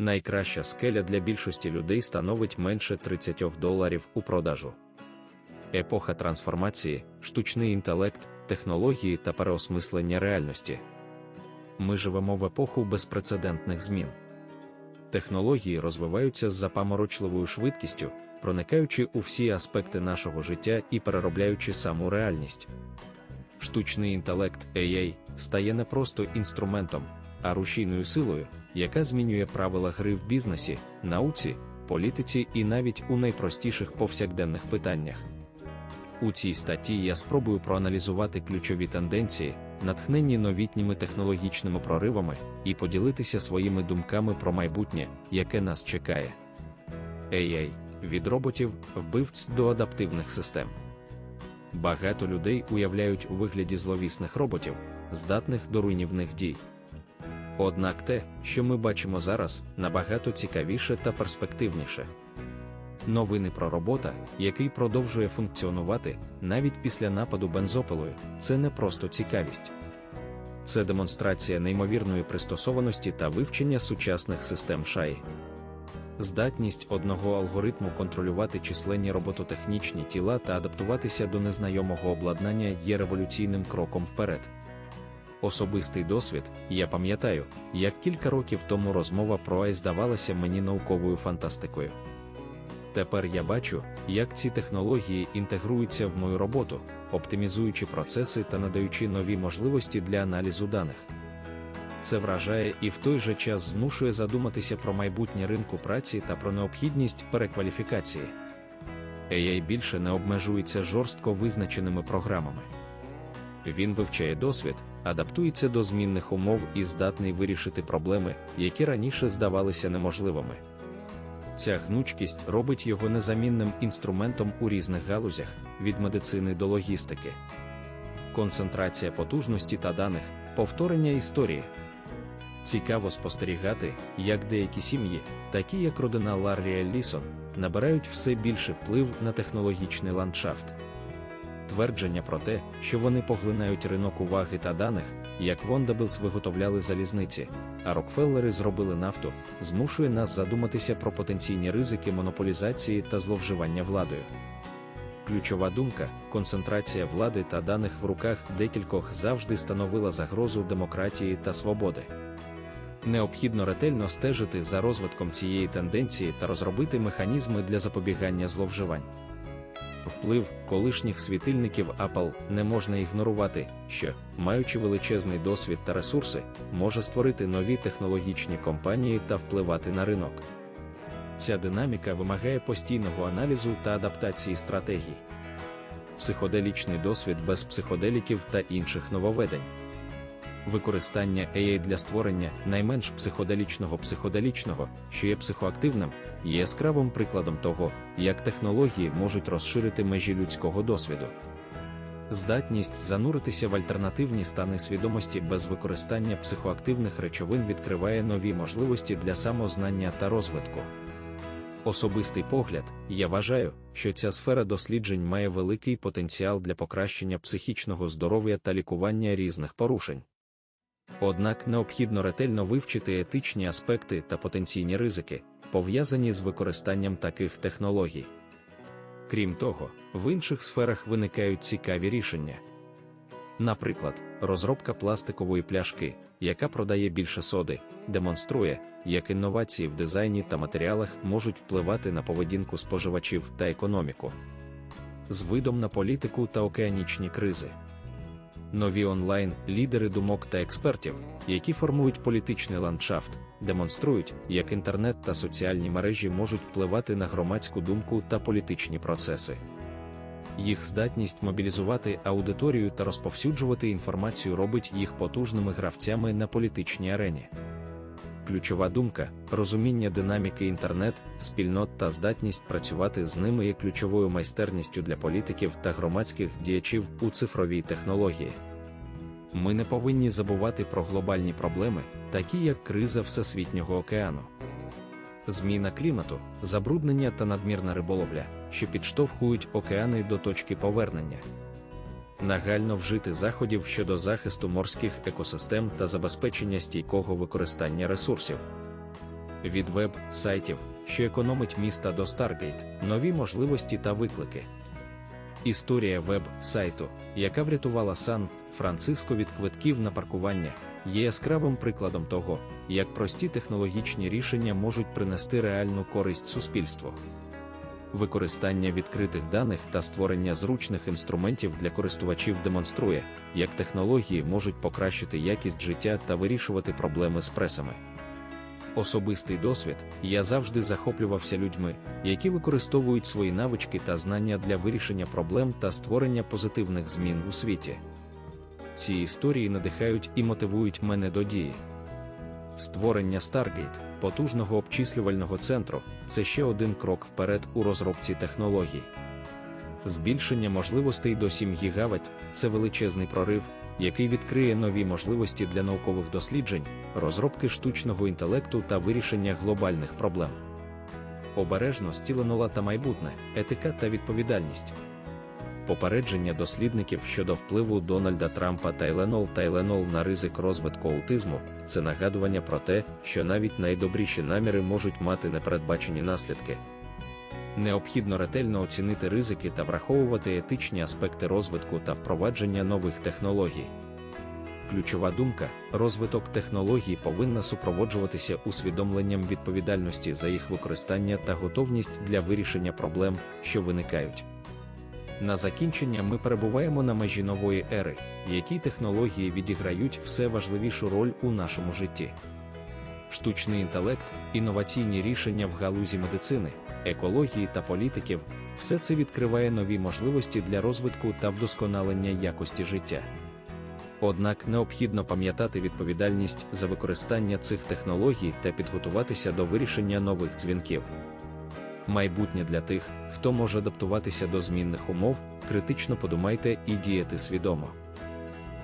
найкраща скеля для більшості людей становить менше 30 доларів у продажу. Епоха трансформації, штучний інтелект, технології та переосмислення реальності. Ми живемо в епоху безпрецедентних змін. Технології розвиваються з запаморочливою швидкістю, проникаючи у всі аспекти нашого життя і переробляючи саму реальність. Штучний інтелект AI стає не просто інструментом, а рушійною силою, яка змінює правила гри в бізнесі, науці, політиці і навіть у найпростіших повсякденних питаннях. У цій статті я спробую проаналізувати ключові тенденції, натхненні новітніми технологічними проривами, і поділитися своїми думками про майбутнє, яке нас чекає. AI від роботів, вбивць до адаптивних систем. Багато людей уявляють у вигляді зловісних роботів, здатних до руйнівних дій. Однак те, що ми бачимо зараз, набагато цікавіше та перспективніше. Новини про робота, який продовжує функціонувати навіть після нападу бензопилою, це не просто цікавість. Це демонстрація неймовірної пристосованості та вивчення сучасних систем шаї. Здатність одного алгоритму контролювати численні робототехнічні тіла та адаптуватися до незнайомого обладнання є революційним кроком вперед. Особистий досвід, я пам'ятаю, як кілька років тому розмова про AI здавалася мені науковою фантастикою. Тепер я бачу, як ці технології інтегруються в мою роботу, оптимізуючи процеси та надаючи нові можливості для аналізу даних. Це вражає і в той же час змушує задуматися про майбутнє ринку праці та про необхідність перекваліфікації. AI більше не обмежується жорстко визначеними програмами. Він вивчає досвід, адаптується до змінних умов і здатний вирішити проблеми, які раніше здавалися неможливими. Ця гнучкість робить його незамінним інструментом у різних галузях, від медицини до логістики. Концентрація потужності та даних, повторення історії. Цікаво спостерігати, як деякі сім'ї, такі як родина Ларрі Еллісон, набирають все більше вплив на технологічний ландшафт. Твердження про те, що вони поглинають ринок уваги та даних, як Вондаблс виготовляли залізниці, а Рокфеллери зробили нафту, змушує нас задуматися про потенційні ризики монополізації та зловживання владою. Ключова думка, концентрація влади та даних в руках декількох завжди становила загрозу демократії та свободи. Необхідно ретельно стежити за розвитком цієї тенденції та розробити механізми для запобігання зловживань. Вплив колишніх світильників Apple не можна ігнорувати, що, маючи величезний досвід та ресурси, може створити нові технологічні компанії та впливати на ринок. Ця динаміка вимагає постійного аналізу та адаптації стратегій. Психоделічний досвід без психоделіків та інших нововведень. Використання AI для створення найменш психоделічного психоделічного, що є психоактивним, є яскравим прикладом того, як технології можуть розширити межі людського досвіду. Здатність зануритися в альтернативні стани свідомості без використання психоактивних речовин відкриває нові можливості для самознання та розвитку. Особистий погляд, я вважаю, що ця сфера досліджень має великий потенціал для покращення психічного здоров'я та лікування різних порушень. Однак необхідно ретельно вивчити етичні аспекти та потенційні ризики, пов'язані з використанням таких технологій. Крім того, в інших сферах виникають цікаві рішення. Наприклад, розробка пластикової пляшки, яка продає більше соди, демонструє, як інновації в дизайні та матеріалах можуть впливати на поведінку споживачів та економіку. З видом на політику та океанічні кризи. Нові онлайн-лідери думок та експертів, які формують політичний ландшафт, демонструють, як інтернет та соціальні мережі можуть впливати на громадську думку та політичні процеси. Їх здатність мобілізувати аудиторію та розповсюджувати інформацію робить їх потужними гравцями на політичній арені. Ключова думка, розуміння динаміки інтернет, спільнот та здатність працювати з ними є ключовою майстерністю для політиків та громадських діячів у цифровій технології. Ми не повинні забувати про глобальні проблеми, такі як криза Всесвітнього океану. Зміна клімату, забруднення та надмірна риболовля, що підштовхують океани до точки повернення нагально вжити заходів щодо захисту морських екосистем та забезпечення стійкого використання ресурсів. від веб-сайтів, що економить міста до Stargate, нові можливості та виклики. Історія веб-сайту, яка врятувала Сан Франциско від квитків на паркування, є яскравим прикладом того, як прості технологічні рішення можуть принести реальну користь суспільству. Використання відкритих даних та створення зручних інструментів для користувачів демонструє, як технології можуть покращити якість життя та вирішувати проблеми з пресами. Особистий досвід я завжди захоплювався людьми, які використовують свої навички та знання для вирішення проблем та створення позитивних змін у світі. Ці історії надихають і мотивують мене до дії. Створення Stargate, потужного обчислювального центру, це ще один крок вперед у розробці технологій. Збільшення можливостей до 7 ГБ – це величезний прорив, який відкриє нові можливості для наукових досліджень, розробки штучного інтелекту та вирішення глобальних проблем. Обережно стіленола та майбутнє, етика та відповідальність. Попередження дослідників щодо впливу Дональда Трампа та Еленол та Еленол на ризик розвитку аутизму це нагадування про те, що навіть найдобріші наміри можуть мати непередбачені наслідки. Необхідно ретельно оцінити ризики та враховувати етичні аспекти розвитку та впровадження нових технологій. Ключова думка: розвиток технологій повинна супроводжуватися усвідомленням відповідальності за їх використання та готовність для вирішення проблем, що виникають. На закінчення ми перебуваємо на межі нової ери, які технології відіграють все важливішу роль у нашому житті. Штучний інтелект, інноваційні рішення в галузі медицини, екології та політиків все це відкриває нові можливості для розвитку та вдосконалення якості життя. Однак необхідно пам'ятати відповідальність за використання цих технологій та підготуватися до вирішення нових дзвінків. Майбутнє для тих, хто може адаптуватися до змінних умов, критично подумайте і діяти свідомо.